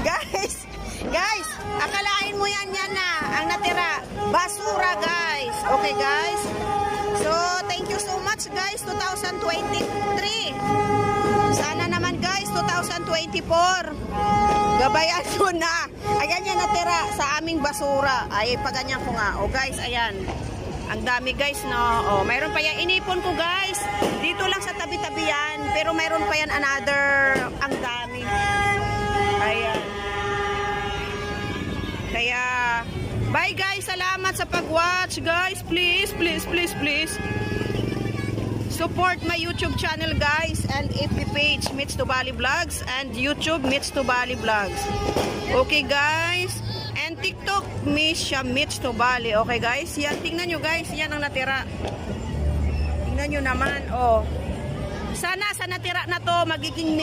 guys, guys, akalain mo yan yan na ang natira. Basura guys. Okay guys? So, thank you so much guys. 2023. Sana naman guys, 2024. Gabayan ko na. Ayan yan natira sa aming basura. Ay, paganyan ko nga. O guys, ayan. Ang dami guys, no? O, mayroon pa yan. Inipon ko guys. Dito lang sa tabi-tabi yan. Pero mayroon pa yan another. Ang dami. Ayan. Kaya, bye guys. Salamat sa pag-watch guys. Please, please, please, please. Support my YouTube channel guys and FB page Mitch to Bali Vlogs and YouTube Mitch to Bali Vlogs. Okay guys? And TikTok Misha Mitch to Bali. Okay guys? Yan, tingnan nyo guys. Yan ang natira. Tingnan nyo naman. Oh. Sana sa natira na to magiging